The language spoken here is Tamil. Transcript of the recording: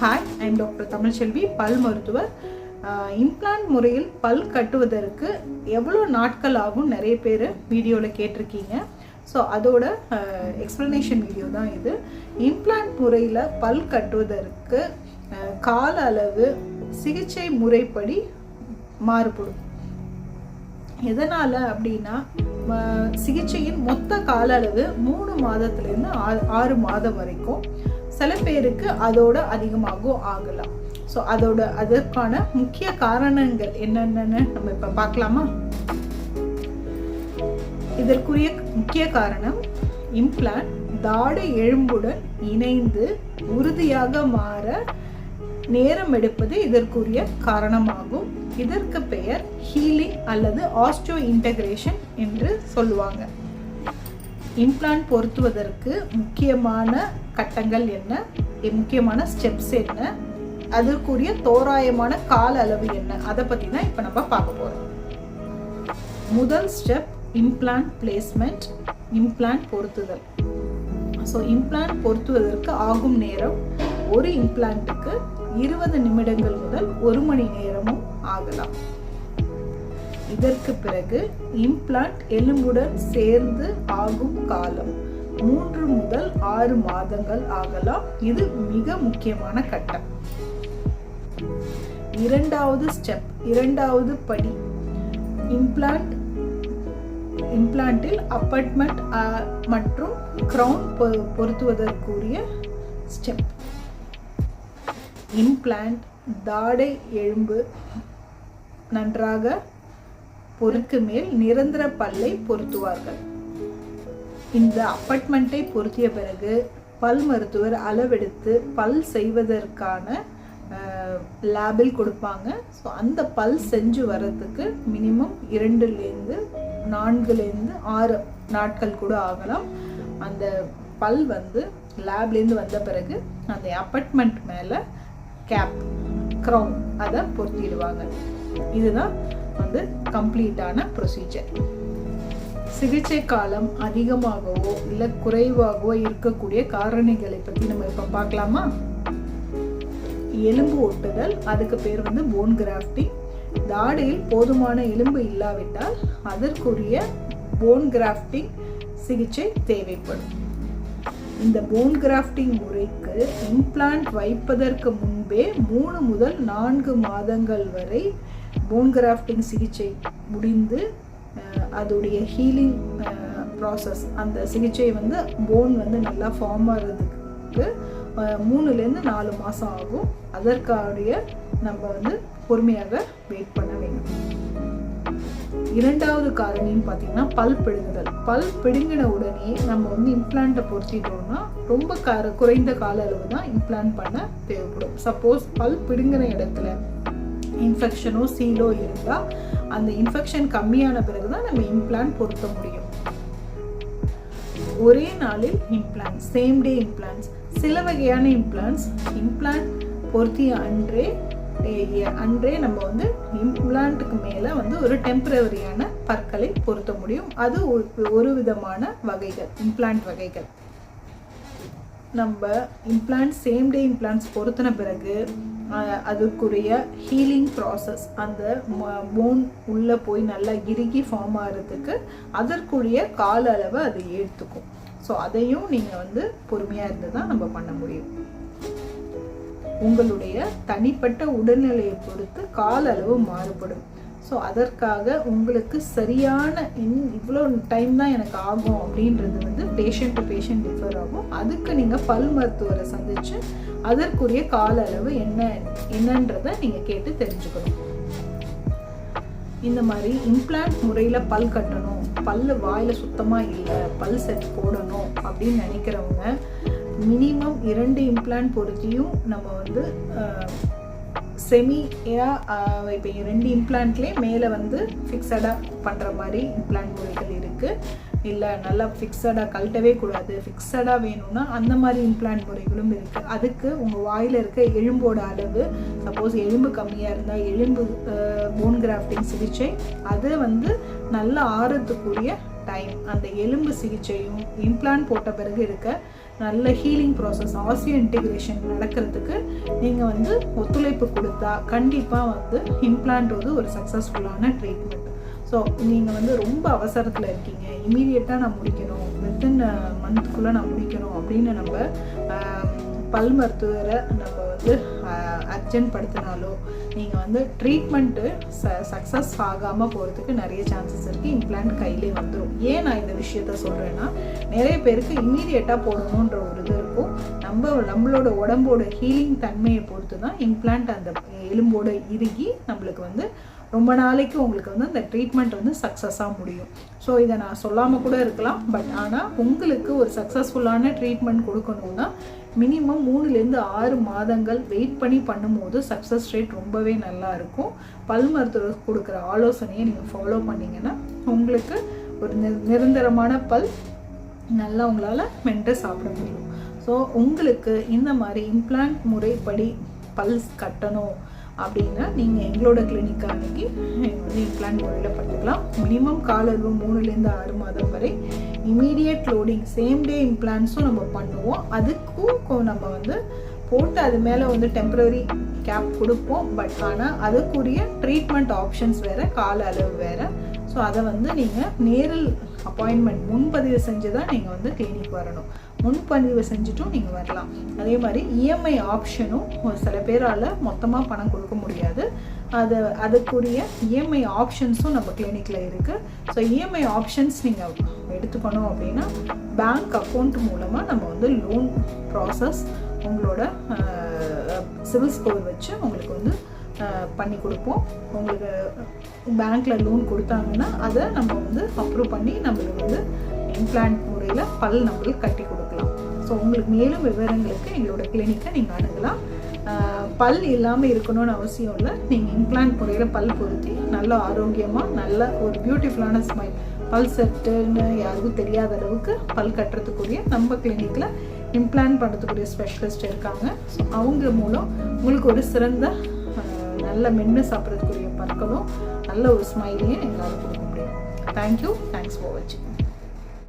ஹாய் ஐம் டாக்டர் தமிழ்ச்செல்வி பல் மருத்துவர். இம்ப்ளான்ட் முறையில் பல் கட்டுவதற்கு எவ்வளோ நாட்கள் ஆகும்? நிறைய பேர் வீடியோவில் கேட்டிருக்கீங்க. ஸோ அதோட எக்ஸ்ப்ளனேஷன் வீடியோ தான் இது. இம்ப்ளான்ட் முறையில் பல் கட்டுவதற்கு கால அளவு சிகிச்சை முறைப்படி மாறுபடும். எதனால் அப்படின்னா சிகிச்சையின் மொத்த கால அளவு மூணு மாதத்துலேருந்து ஆறு மாதம் வரைக்கும். சில பேருக்கு அதோட அதிகமாகவும் ஆகலாம். ஸோ அதோட அதற்கான முக்கிய காரணங்கள் என்னென்னு நம்ம இப்போ பார்க்கலாமா? இதற்குரிய முக்கிய காரணம் இம்ப்ளான்ட் தாடை எலும்புடன் இணைந்து உறுதியாக மாற நேரம் எடுப்பது இதற்குரிய காரணமாகும். இதற்கு பெயர் ஹீலிங் அல்லது ஆஸ்டியோ இன்டகிரேஷன் என்று சொல்லுவாங்க. இம்ப்ளான்ட் பொருத்துவதற்கு முக்கியமான கட்டங்கள் என்ன? முக்கியமான ஸ்டெப்ஸ் என்ன? அதற்குரிய தோராயமான கால அளவு என்ன? அதை பற்றி தான் இப்போ நம்ம பார்க்க போகிறோம் முதல் ஸ்டெப் இம்ப்ளான்ட் பிளேஸ்மெண்ட் இம்ப்ளான்ட் பொருத்துதல். ஸோ இம்ப்ளான்ட் பொருத்துவதற்கு ஆகும் நேரம் ஒரு இம்ப்ளான்ட்டுக்கு இருபது நிமிடங்கள் முதல் ஒரு மணி நேரமும் ஆகலாம். இதற்கு பிறகு இம்ப்ளான்ட் எலும்புடன் சேர்ந்து ஆகும் காலம். மூன்று முதல் ஆறு மாதங்கள் ஆகலாம். இது மிக முக்கியமான கட்டம். இரண்டாவது ஸ்டெப் இரண்டாவது படி. இம்ப்ளான்ட் இம்ப்ளான்ட்டில் அப்பார்ட்மெண்ட் மற்றும் க்ரௌன் பொருத்துவதற்குரிய ஸ்டெப் இம்ப்ளான்ட் தாடை எலும்பு நன்றாக பொருக்கு மேல் நிரந்தர பல்லை பொருத்துவார்கள். இந்த அப்பார்ட்மெண்ட்டை பொருத்திய பிறகு பல் மருத்துவர் அளவெடுத்து பல் செய்வதற்கான லேபில் கொடுப்பாங்க. ஸோ அந்த பல் செஞ்சு வர்றதுக்கு மினிமம் இரண்டுலேருந்து நான்குலேருந்து ஆறு நாட்கள் கூட ஆகலாம். அந்த பல் வந்து லேப்லேருந்து வந்த பிறகு அந்த அப்பார்ட்மெண்ட் மேலே கேப் க்ரௌன் அதை பொருத்திடுவாங்க. இதுதான் வந்து கம்ப்ளீட்டான ப்ரொசீஜர் சிகிச்சை காலம் அதிகமாகவோ இல்லை குறைவாகவோ இருக்கக்கூடிய காரணிகளை பற்றி நம்ம இப்போ பார்க்கலாமா? எலும்பு ஒட்டுதல் அதுக்கு பேர் வந்து போன் கிராஃப்டிங் தாடையில் போதுமான எலும்பு இல்லாவிட்டால் அதற்குரிய போன் கிராஃப்டிங் சிகிச்சை தேவைப்படும். இந்த போன் கிராஃப்டிங் முறைக்கு இம்ப்ளான்ட் வைப்பதற்கு முன்பே மூணு முதல் நான்கு மாதங்கள் வரை போன் கிராஃப்டிங் சிகிச்சை முடிந்து அதோடைய ஹீலிங் ப்ராசஸ் அந்த சிகிச்சை வந்து போன் வந்து நல்லா ஃபார்ம் ஆகிறதுக்கு மூணுலேருந்து நாலு மாதம் ஆகும். அதற்காடைய நம்ம வந்து பொறுமையாக வெயிட் பண்ண வேண்டும். இரண்டாவது காரணின்னு பார்த்தீங்கன்னா பல் பிடுங்குதல். பல் பிடுங்கின உடனே நம்ம வந்து இம்ப்ளான்ட்டை பொருத்திட்டோம்னா ரொம்ப கார குறைந்த கால அளவு தான் இம்ப்ளான்ட் பண்ண தேவைப்படும். சப்போஸ் பல் பிடுங்கின இடத்துல இன்ஃபெக்ஷனோ சீலோ இருந்தால் அந்த இன்ஃபெக்ஷன் கம்மியான பிறகு தான் நம்ம இம்ப்ளான்ட் பொருத்த முடியும். ஒரே நாளில் இம்ப்ளான்ட் சேம் டே இம்ப்ளான்ட்ஸ் சில வகையான இம்ப்ளான்ட்ஸ் இம்ப்ளான்ட் பொருத்திய அன்றே அன்றே நம்ம வந்து இம்ப்ளான்ட்டுக்கு மேலே வந்து ஒரு டெம்பரவரியான பற்களை பொருத்த முடியும். அது ஒரு- ஒரு விதமான வகைகள் இம்ப்ளான்ட் வகைகள். நம்ம இம்ப்ளான்ட் சேம் டே இம்ப்ளான்ட்ஸ் பொருத்தின பிறகு அதுக்குரிய ஹீலிங் ப்ராசஸ் அந்த போன் உள்ளே போய் நல்லா இறுகி ஃபார்ம் ஆகிறதுக்கு அதற்குரிய கால அளவை அது ஏற்றுக்கும் ஸோ அதையும் நீங்கள் வந்து பொறுமையாக இருந்து தான் நம்ம பண்ண முடியும். உங்களுடைய தனிப்பட்ட உடல்நிலையை பொறுத்து கால அளவு மாறுபடும். ஸோ அதற்காக உங்களுக்கு சரியான இன் இவ்வளோ டைம் தான் எனக்கு ஆகும் அப்படின்றது வந்து பேஷண்ட் டு பேஷண்ட் டிஃபர் ஆகும். அதுக்கு நீங்கள் பல் மருத்துவரை சந்தித்து அதற்குரிய கால அளவு என்ன என்னன்றதை நீங்கள் கேட்டு தெரிஞ்சுக்கணும். இந்த மாதிரி இம்ப்ளான்ட் முறையில் பல் கட்டணும் பல் வாயில் சுத்தமாக இல்லை பல் செட் போடணும் அப்படின்னு நினைக்கிறவங்க மினிமம் இரண்டு இம்ப்ளான்ட் பொருத்தியும் நம்ம வந்து செமியாக இப்போ ரெண்டு இம்ப்ளான்ட்லேயே மேலே வந்து ஃபிக்ஸடாக பண்ணுற மாதிரி இம்ப்ளான்ட் முறைகள் இருக்குது இல்லை நல்லா ஃபிக்ஸடாக கழட்டவே கூடாது. ஃபிக்ஸடாக வேணும்னா அந்த மாதிரி இம்ப்ளான்ட் முறைகளும் இருக்குது அதுக்கு உங்கள் வாயில் இருக்க எலும்போட அளவு சப்போஸ் எலும்பு கம்மியாக இருந்தால் எலும்பு போன் கிராஃப்டிங் சிகிச்சை அது வந்து நல்ல ஆறத்துக்குரிய டைம் அந்த எலும்பு சிகிச்சையும் இம்ப்ளான்ட் போட்ட பிறகு இருக்க நல்ல ஹீலிங் ப்ராசஸ் ஆசியோ இன்டிகிரேஷன் நடக்கிறதுக்கு நீங்கள் வந்து ஒத்துழைப்பு கொடுத்தா கண்டிப்பாக வந்து இம்ப்ளான்ட் வந்து ஒரு சக்ஸஸ்ஃபுல்லான ட்ரீட்மெண்ட் ஸோ நீங்கள் வந்து ரொம்ப அவசரத்தில் இருக்கீங்க. இமீடியட்டாக நான் முடிக்கணும். வித்தின் மந்த்துக்குள்ளே நான் முடிக்கணும் அப்படின்னு நம்ம பல் மருத்துவரை நம்ம வந்து அர்ஜென்ட் படுத்தினாலோ நீங்கள் வந்து ட்ரீட்மெண்ட்டு ச சக்ஸஸ் ஆகாமல் போகிறதுக்கு நிறைய சான்சஸ் இருக்குது இம்ப்ளான்ட் கையிலே வந்துடும் ஏன் நான் இந்த விஷயத்த சொல்கிறேன்னா நிறைய பேருக்கு இம்மீடியட்டாக போடணுன்ற ஒரு இது இருக்கும். நம்ம நம்மளோட உடம்போட ஹீலிங் தன்மையை பொறுத்து தான் இம்ப்ளான்ட் அந்த எலும்போட இறுகி நம்மளுக்கு வந்து ரொம்ப நாளைக்கு உங்களுக்கு வந்து அந்த ட்ரீட்மெண்ட் வந்து சக்ஸஸாக முடியும். ஸோ இதை நான் சொல்லாமல் கூட இருக்கலாம். பட் ஆனால் உங்களுக்கு ஒரு சக்ஸஸ்ஃபுல்லான ட்ரீட்மெண்ட் கொடுக்கணுன்னா மினிமம் மூணுலேருந்து ஆறு மாதங்கள் வெயிட் பண்ணி பண்ணும்போது சக்ஸஸ் ரேட் ரொம்பவே நல்லா இருக்கும். பல் மருத்துவர் கொடுக்குற ஆலோசனையை நீங்கள் ஃபாலோ பண்ணிங்கன்னா உங்களுக்கு ஒரு நி- நிரந்தரமான பல் நல்லா உங்களால் மென்ட்டு சாப்பிட முடியும். ஸோ உங்களுக்கு இந்த மாதிரி இம்ப்ளான்ட் முறைப்படி பல்ஸ் கட்டணும் அப்படின்னா நீங்கள் எங்களோட கிளினிக் அன்னைக்கு வந்து இம்ப்ளான்ட் முறையில் பார்த்துக்கலாம் மினிமம் காலளவு மூணுலேருந்து ஆறு மாதம் வரை இமீடியட் லோடிங் சேம் டே இம்ப்ளான்ஸும் நம்ம பண்ணுவோம். அதுக்கும் நம்ம வந்து போட்டு அது மேலே வந்து டெம்பரரி கேப் கொடுப்போம். பட் ஆனால் அதுக்குரிய ட்ரீட்மெண்ட் ஆப்ஷன்ஸ் வேறு கால அளவு வேறு. ஸோ அதை வந்து நீங்கள் நேரில் அப்பாயின்மெண்ட் முன்பதிவு செஞ்சு தான் நீங்கள் வந்து கிளினிக் வரணும். முன்பதிவு செஞ்சுட்டும் நீங்கள் வரலாம். அதே மாதிரி இஎம்ஐ ஆப்ஷனும் சில பேரால் மொத்தமாக பணம் கொடுக்க முடியாது. அது அதுக்குரிய இஎம்ஐ ஆப்ஷன்ஸும் நம்ம கிளினிக்கில் இருக்குது ஸோ இஎம்ஐ ஆப்ஷன்ஸ் நீங்கள் எடுத்துக்கணும் அப்படின்னா பேங்க் அக்கௌண்ட் மூலமாக நம்ம வந்து லோன் ப்ராசஸ் உங்களோட சிவில் ஸ்கோர் வச்சு உங்களுக்கு வந்து பண்ணி கொடுப்போம். உங்களுக்கு பேங்க்கில் லோன் கொடுத்தாங்கன்னா அதை நம்ம வந்து அப்ரூவ் பண்ணி நம்மளுக்கு வந்து இம்ப்ளான்ட் முறையில் பல் நம்மளுக்கு கட்டி கொடுக்கலாம். ஸோ உங்களுக்கு மேலும் விவரங்களுக்கு எங்களோட கிளினிக்கை நீங்கள் அணுகலாம். பல் இல்லாமல் இருக்கணும்னு அவசியம் இல்லை. நீங்கள் இம்ப்ளான்ட் முறையில் பல் பொருத்தி நல்ல ஆரோக்கியமாக நல்ல ஒரு பியூட்டிஃபுல்லான ஸ்மைல் பல் செட்டுன்னு யாருக்கும் தெரியாத அளவுக்கு பல் கட்டுறதுக்குரிய நம்ம கிளினிக்கில் இம்ப்ளான்ட் பண்ணுறதுக்குரிய ஸ்பெஷலிஸ்ட் இருக்காங்க. ஸோ அவங்க மூலம் உங்களுக்கு ஒரு சிறந்த நல்ல மென்று சாப்பிட்றதுக்குரிய பற்களும் நல்ல ஒரு ஸ்மைலையும் எங்களால் கொடுக்க முடியும். தேங்க்யூ தேங்க்ஸ் ஃபார் வாட்சிங்